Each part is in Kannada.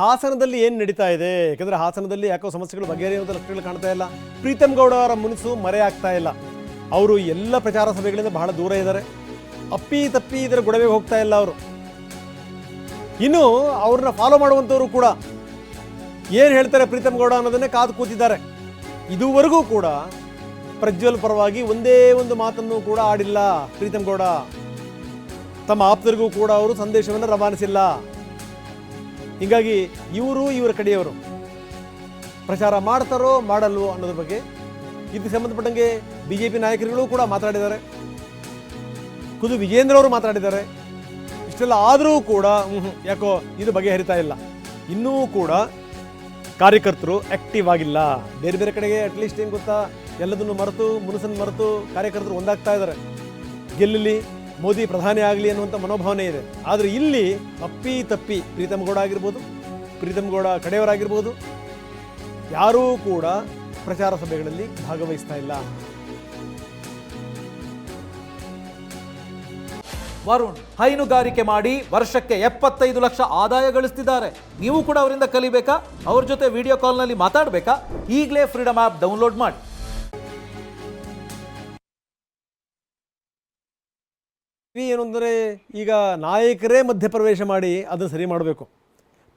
ಹಾಸನದಲ್ಲಿ ಏನು ನಡೀತಾ ಇದೆ? ಯಾಕಂದ್ರೆ ಹಾಸನದಲ್ಲಿ ಯಾಕೋ ಸಮಸ್ಯೆಗಳು ಬಗೆಹರಿಯುವಂಥ ಲಕ್ಷಣಗಳು ಕಾಣ್ತಾ ಇಲ್ಲ. ಪ್ರೀತಮ್ ಗೌಡ ಅವರ ಮುನಿಸು ಮರೆ ಆಗ್ತಾ ಇಲ್ಲ. ಅವರು ಎಲ್ಲ ಪ್ರಚಾರ ಸಭೆಗಳಿಂದ ಬಹಳ ದೂರ ಇದ್ದಾರೆ. ಅಪ್ಪಿ ತಪ್ಪಿ ಇದರ ಗೊಡವೆಗೆ ಹೋಗ್ತಾ ಇಲ್ಲ ಅವರು. ಇನ್ನು ಅವ್ರನ್ನ ಫಾಲೋ ಮಾಡುವಂಥವ್ರು ಕೂಡ ಏನು ಹೇಳ್ತಾರೆ ಪ್ರೀತಮ್ ಗೌಡ ಅನ್ನೋದನ್ನೇ ಕಾದು ಕೂತಿದ್ದಾರೆ. ಇದುವರೆಗೂ ಕೂಡ ಪ್ರಜ್ವಲ್ ಪರವಾಗಿ ಒಂದೇ ಒಂದು ಮಾತನ್ನು ಕೂಡ ಆಡಿಲ್ಲ ಪ್ರೀತಮ್ ಗೌಡ. ತಮ್ಮ ಆಪ್ತರಿಗೂ ಕೂಡ ಅವರು ಸಂದೇಶವನ್ನು ರವಾನಿಸಿಲ್ಲ. ಹೀಗಾಗಿ ಇವರು, ಇವರ ಕಡೆಯವರು ಪ್ರಚಾರ ಮಾಡ್ತಾರೋ ಮಾಡಲ್ವೋ ಅನ್ನೋದ್ರ ಬಗ್ಗೆ ಇದಕ್ಕೆ ಸಂಬಂಧಪಟ್ಟಂಗೆ ಬಿ ಜೆ ಪಿ ನಾಯಕರುಗಳು ಕೂಡ ಮಾತಾಡಿದ್ದಾರೆ. ಖುದ್ದು ವಿಜೇಂದ್ರ ಅವರು ಮಾತಾಡಿದ್ದಾರೆ. ಇಷ್ಟೆಲ್ಲ ಆದರೂ ಕೂಡ ಯಾಕೋ ಇದು ಬಗೆಹರಿತಾ ಇಲ್ಲ. ಇನ್ನೂ ಕೂಡ ಕಾರ್ಯಕರ್ತರು ಆಕ್ಟಿವ್ ಆಗಿಲ್ಲ. ಬೇರೆ ಬೇರೆ ಕಡೆಗೆ ಅಟ್ಲೀಸ್ಟ್ ಏನು ಗೊತ್ತಾ, ಎಲ್ಲದನ್ನು ಮರೆತು, ಮುನಸನ್ನು ಮರೆತು ಕಾರ್ಯಕರ್ತರು ಒಂದಾಗ್ತಾ ಇದ್ದಾರೆ. ಗೆಲ್ಲಲಿ ಮೋದಿ ಪ್ರಧಾನಿ ಆಗಲಿ ಅನ್ನುವಂಥ ಮನೋಭಾವನೆ ಇದೆ. ಆದರೆ ಇಲ್ಲಿ ಅಪ್ಪಿ ತಪ್ಪಿ ಪ್ರೀತಮ್ ಗೌಡ ಆಗಿರ್ಬೋದು ಪ್ರೀತಮ್ ಗೌಡ ಕಡೆಯವರಾಗಿರ್ಬೋದು, ಯಾರೂ ಕೂಡ ಪ್ರಚಾರ ಸಭೆಗಳಲ್ಲಿ ಭಾಗವಹಿಸ್ತಾ ಇಲ್ಲ. ವರುಣ್, ಹೈನುಗಾರಿಕೆ ಮಾಡಿ ವರ್ಷಕ್ಕೆ ಎಪ್ಪತ್ತೈದು ಲಕ್ಷ ಆದಾಯ ಗಳಿಸ್ತಿದ್ದಾರೆ. ನೀವು ಕೂಡ ಅವರಿಂದ ಕಲಿಬೇಕಾ? ಅವ್ರ ಜೊತೆ ವಿಡಿಯೋ ಕಾಲ್ನಲ್ಲಿ ಮಾತಾಡಬೇಕಾ? ಈಗಲೇ ಫ್ರೀಡಮ್ ಆ್ಯಪ್ ಡೌನ್ಲೋಡ್ ಮಾಡಿ. ಇವಿ ಏನು ಅಂದರೆ ಈಗ ನಾಯಕರೇ ಮಧ್ಯಪ್ರವೇಶ ಮಾಡಿ ಅದನ್ನು ಸರಿ ಮಾಡಬೇಕು.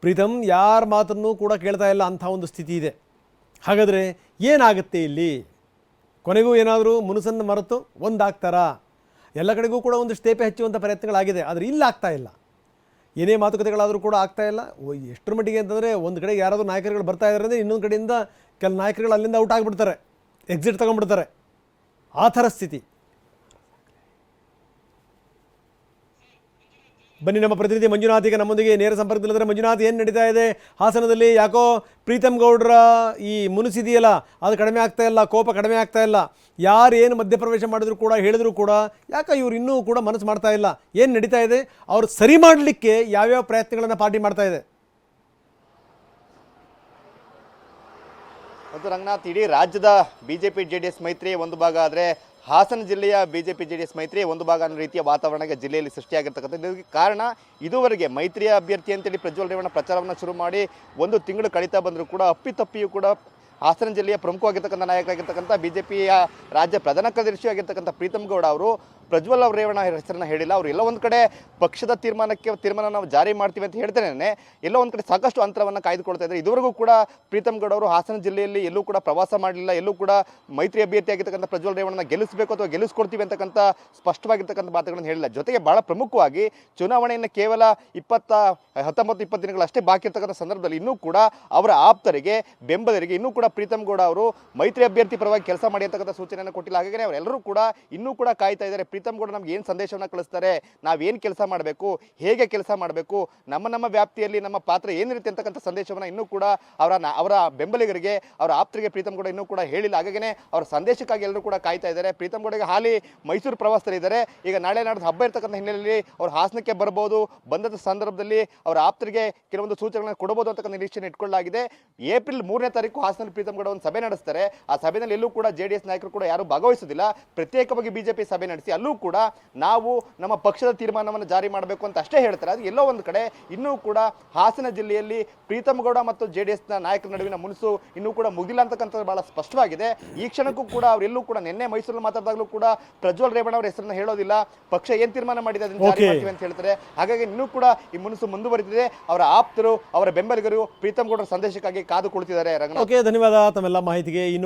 ಪ್ರೀತಮ್ ಯಾರ ಮಾತನ್ನು ಕೂಡ ಕೇಳ್ತಾ ಇಲ್ಲ ಅಂಥ ಒಂದು ಸ್ಥಿತಿ ಇದೆ. ಹಾಗಾದರೆ ಏನಾಗುತ್ತೆ ಇಲ್ಲಿ? ಕೊನೆಗೂ ಏನಾದರೂ ಮುನಸನ್ನು ಮರೆತು ಒಂದಾಗ್ತಾರಾ? ಎಲ್ಲ ಕಡೆಗೂ ಕೂಡ ಒಂದು ಸ್ಟೇಪೆ ಹಚ್ಚುವಂಥ ಪ್ರಯತ್ನಗಳಾಗಿದೆ, ಆದರೆ ಇಲ್ಲಿ ಆಗ್ತಾ ಇಲ್ಲ. ಏನೇ ಮಾತುಕತೆಗಳಾದರೂ ಕೂಡ ಆಗ್ತಾ ಇಲ್ಲ. ಎಷ್ಟರ ಮಟ್ಟಿಗೆ ಅಂತಂದರೆ ಒಂದು ಕಡೆ ಯಾರಾದರೂ ನಾಯಕರುಗಳು ಬರ್ತಾ ಇದ್ದಾರೆ ಅಂದರೆ ಇನ್ನೊಂದು ಕಡೆಯಿಂದ ಕೆಲ ನಾಯಕರುಗಳು ಅಲ್ಲಿಂದ ಔಟ್ ಆಗಿಬಿಡ್ತಾರೆ ಎಕ್ಸಿಟ್ ತೊಗೊಂಡ್ಬಿಡ್ತಾರೆ. ಆ ಥರ ಸ್ಥಿತಿ. ಬನ್ನಿ ನಮ್ಮ ಪ್ರತಿನಿಧಿ ಮಂಜುನಾಥ್ ಈಗ ನಮ್ಮೊಂದಿಗೆ ನೇರ ಸಂಪರ್ಕದಲ್ಲಿದ್ದರೆ ಮಂಜುನಾಥ್, ಏನು ನಡೀತಾ ಇದೆ? ಹಾಸನದಲ್ಲಿ ಯಾಕೋ ಪ್ರೀತಮ್ ಗೌಡ್ರ ಈ ಮುನಿಸಿದೆಯಲ್ಲ, ಅದು ಕಡಿಮೆ ಆಗ್ತಾ ಇಲ್ಲ, ಕೋಪ ಕಡಿಮೆ ಆಗ್ತಾ ಇಲ್ಲ. ಯಾರು ಏನು ಮಧ್ಯಪ್ರವೇಶ ಮಾಡಿದ್ರು ಕೂಡ, ಹೇಳಿದ್ರು ಕೂಡ, ಯಾಕೆ ಇವ್ರು ಇನ್ನೂ ಕೂಡ ಮನಸ್ಸು ಮಾಡ್ತಾ ಇಲ್ಲ. ಏನು ನಡೀತಾ ಇದೆ? ಅವ್ರು ಸರಿ ಮಾಡಲಿಕ್ಕೆ ಯಾವ್ಯಾವ ಪ್ರಯತ್ನಗಳನ್ನು ಪಾರ್ಟಿ ಮಾಡ್ತಾ ಇದೆ? ಮತ್ತು ರಂಗನಾಥ್ ಇಡೀ ರಾಜ್ಯದ ಬಿಜೆಪಿ ಜೆ ಡಿ ಎಸ್ ಮೈತ್ರಿ ಒಂದು ಭಾಗ ಆದರೆ ಹಾಸನ ಜಿಲ್ಲೆಯ ಬಿಜೆಪಿ ಜೆ ಡಿ ಎಸ್ ಮೈತ್ರಿ ಒಂದು ಭಾಗ ಅನ್ನೋ ರೀತಿಯ ವಾತಾವರಣಕ್ಕೆ ಜಿಲ್ಲೆಯಲ್ಲಿ ಸೃಷ್ಟಿಯಾಗಿರ್ತಕ್ಕಂಥದ್ದು ಇದಕ್ಕೆ ಕಾರಣ ಇದುವರೆಗೆ ಮೈತ್ರಿಯ ಅಭ್ಯರ್ಥಿ ಅಂತೇಳಿ ಪ್ರಜ್ವಲ್ ರೇವಣ್ಣ ಪ್ರಚಾರವನ್ನು ಶುರು ಮಾಡಿ ಒಂದು ತಿಂಗಳು ಕಳೀತಾ ಬಂದರೂ ಕೂಡ ಅಪ್ಪಿತಪ್ಪಿಯೂ ಕೂಡ ಹಾಸನ ಜಿಲ್ಲೆಯ ಪ್ರಮುಖವಾಗಿರ್ತಕ್ಕಂಥ ನಾಯಕರಾಗಿರ್ತಕ್ಕಂಥ ಬಿಜೆಪಿಯ ರಾಜ್ಯ ಪ್ರಧಾನ ಕಾರ್ಯದರ್ಶಿಯಾಗಿರ್ತಕ್ಕಂಥ ಪ್ರೀತಮ್ ಗೌಡ ಅವರು ಪ್ರಜ್ವಲ್ ಅವ್ರ ರೇವಣ್ಣ ಹೆಸರನ್ನ ಹೇಳಿಲ್ಲ. ಅವರು ಎಲ್ಲ ಒಂದು ಕಡೆ ಪಕ್ಷದ ತೀರ್ಮಾನಕ್ಕೆ ತೀರ್ಮಾನ ನಾವು ಜಾರಿ ಮಾಡ್ತೀವಿ ಅಂತ ಹೇಳ್ತೇನೆ. ಎಲ್ಲ ಒಂದು ಕಡೆ ಸಾಕಷ್ಟು ಅಂತರವನ್ನು ಕಾಯ್ದುಕೊಳ್ತಾ ಇದ್ದಾರೆ. ಇದುವರೆಗೂ ಕೂಡ ಪ್ರೀತಮ್ ಗೌಡ ಅವರು ಹಾಸನ ಜಿಲ್ಲೆಯಲ್ಲಿ ಎಲ್ಲೂ ಕೂಡ ಪ್ರವಾಸ ಮಾಡಲಿಲ್ಲ. ಎಲ್ಲೂ ಕೂಡ ಮೈತ್ರಿ ಅಭ್ಯರ್ಥಿ ಆಗಿರ್ತಕ್ಕಂಥ ಪ್ರಜ್ವಲ್ ರೇವಣ್ಣನ ಗೆಲ್ಲಿಸಬೇಕು ಅಥವಾ ಗೆಲ್ಲಿಸ್ಕೊಡ್ತೀವಿ ಅಂತಕ್ಕಂಥ ಸ್ಪಷ್ಟವಾಗಿರ್ತಕ್ಕಂಥ ಮಾತುಗಳನ್ನು ಹೇಳಿಲ್ಲ. ಜೊತೆಗೆ ಬಹಳ ಪ್ರಮುಖವಾಗಿ ಚುನಾವಣೆಯನ್ನು ಕೇವಲ ಇಪ್ಪತ್ತ, ಹತ್ತೊಂಬತ್ತು, ಇಪ್ಪತ್ತು ದಿನಗಳಷ್ಟೇ ಬಾಕಿ ಇರ್ತಕ್ಕಂಥ ಸಂದರ್ಭದಲ್ಲಿ ಇನ್ನೂ ಕೂಡ ಅವರ ಆಪ್ತರಿಗೆ, ಬೆಂಬಲರಿಗೆ ಇನ್ನೂ ಕೂಡ ಪ್ರೀತಮ್ ಗೌಡ ಅವರು ಮೈತ್ರಿ ಅಭ್ಯರ್ಥಿ ಪರವಾಗಿ ಕೆಲಸ ಮಾಡಿ ಅಂತಕ್ಕಂಥ ಸೂಚನೆಯನ್ನು ಕೊಟ್ಟಿಲ್ಲ. ಹಾಗಾಗಿ ಅವರೆಲ್ಲರೂ ಕೂಡ ಇನ್ನೂ ಕೂಡ ಕಾಯ್ತಾ ಇದ್ದಾರೆ. ಪ್ರೀತಮ್ ಗೌಡ ನಮ್ಗೆ ಏನು ಸಂದೇಶವನ್ನು ಕಳಿಸ್ತಾರೆ ನಾವೇನು ಕೆಲಸ ಮಾಡಬೇಕು, ಹೇಗೆ ಕೆಲಸ ಮಾಡಬೇಕು, ನಮ್ಮ ನಮ್ಮ ವ್ಯಾಪ್ತಿಯಲ್ಲಿ ನಮ್ಮ ಪಾತ್ರ ಏನಿರುತ್ತೆ ಅಂತಕ್ಕಂಥ ಸಂದೇಶವನ್ನು ಇನ್ನೂ ಕೂಡ ಅವರ ಅವರ ಬೆಂಬಲಿಗರಿಗೆ, ಅವರ ಆಪ್ತರಿಗೆ ಪ್ರೀತಮ್ ಗೌಡ ಇನ್ನೂ ಕೂಡ ಹೇಳಿಲ್ಲ. ಹಾಗಾಗೇ ಅವರ ಸಂದೇಶಕ್ಕಾಗಿ ಎಲ್ಲರೂ ಕೂಡ ಕಾಯ್ತಾ ಇದ್ದಾರೆ. ಪ್ರೀತಮ್ ಗೌಡಗೆ ಹಾಲಿ ಮೈಸೂರು ಪ್ರವಾಸದಲ್ಲಿದ್ದಾರೆ ಈಗ ನಾಳೆ ನಾಡ್ದು ಹಬ್ಬ ಇರ್ತಕ್ಕಂಥ ಹಿನ್ನೆಲೆಯಲ್ಲಿ ಅವರು ಹಾಸನಕ್ಕೆ ಬರ್ಬೋದು ಬಂದಂಥ ಸಂದರ್ಭದಲ್ಲಿ ಅವರ ಆಪ್ತರಿಗೆ ಕೆಲವೊಂದು ಸೂಚನೆಗಳನ್ನು ಕೊಡಬಹುದು ಅಂತಕ್ಕಂಥ ನಿರೀಕ್ಷೆ ಇಟ್ಕೊಳ್ಳಲಾಗಿದೆ. ಏಪ್ರಿಲ್ ಮೂರನೇ ತಾರೀಕು ಹಾಸನಲ್ಲಿ ಪ್ರೀತಮ್ ಗೌಡ ಒಂದು ಸಭೆ ನಡೆಸ್ತಾರೆ. ಆ ಸಭೆಯಲ್ಲಿ ಎಲ್ಲೂ ಕೂಡ ಜೆಡಿಎಸ್ ನಾಯಕರು ಕೂಡ ಯಾರು ಭಾಗವಹಿಸುವುದಿಲ್ಲ ಪ್ರತ್ಯೇಕವಾಗಿ ಬಿಜೆಪಿ ಸಭೆ ನಡೆಸಿ, ಅಲ್ಲೂ ಕೂಡ ನಾವು ನಮ್ಮ ಪಕ್ಷದ ತೀರ್ಮಾನವನ್ನು ಜಾರಿ ಮಾಡಬೇಕು ಅಂತ ಅಷ್ಟೇ ಹೇಳ್ತಾರೆ. ಅದು ಎಲ್ಲೋ ಒಂದು ಕಡೆ ಇನ್ನೂ ಕೂಡ ಹಾಸನ ಜಿಲ್ಲೆಯಲ್ಲಿ ಪ್ರೀತಮ್ ಗೌಡ ಮತ್ತು ಜೆ ಡಿ ಎಸ್ನ ನಾಯಕರ ನಡುವಿನ ಮುನಿಸು ಇನ್ನೂ ಕೂಡ ಮುಗಿಲ್ಲ ಅಂತಕ್ಕಂಥದ್ದು ಬಹಳ ಸ್ಪಷ್ಟವಾಗಿದೆ. ಈ ಕ್ಷಣಕ್ಕೂ ಕೂಡ ಅವರೆಲ್ಲೂ ಕೂಡ ನಿನ್ನೆ ಮೈಸೂರಲ್ಲಿ ಮಾತಾಡಿದಾಗಲೂ ಕೂಡ ಪ್ರಜ್ವಲ್ ರೇವಣ್ಣ ಅವರ ಹೆಸರನ್ನ ಹೇಳೋದಿಲ್ಲ. ಪಕ್ಷ ಏನ್ ತೀರ್ಮಾನ ಮಾಡಿದೆ ಅದನ್ನು ಜಾರಿ. ಮಾಡ್ತೀವಿ ಅಂತ ಹೇಳ್ತಾರೆ. ಹಾಗಾಗಿ ಇನ್ನೂ ಕೂಡ ಈ ಮುನಿಸು ಮುಂದುವರೆದಿದೆ. ಅವರ ಆಪ್ತರು ಅವರ ಬೆಂಬಲಿಗರು ಪ್ರೀತಮ್ ಗೌಡರ ಸಂದೇಶಕ್ಕಾಗಿ ಕಾದು ಕುಳಿತಿದ್ದಾರೆ. ರಂಗನಾಥ್. ಧನ್ಯವಾದ ತಮ್ಮೆಲ್ಲ ಮಾಹಿತಿಗೆ.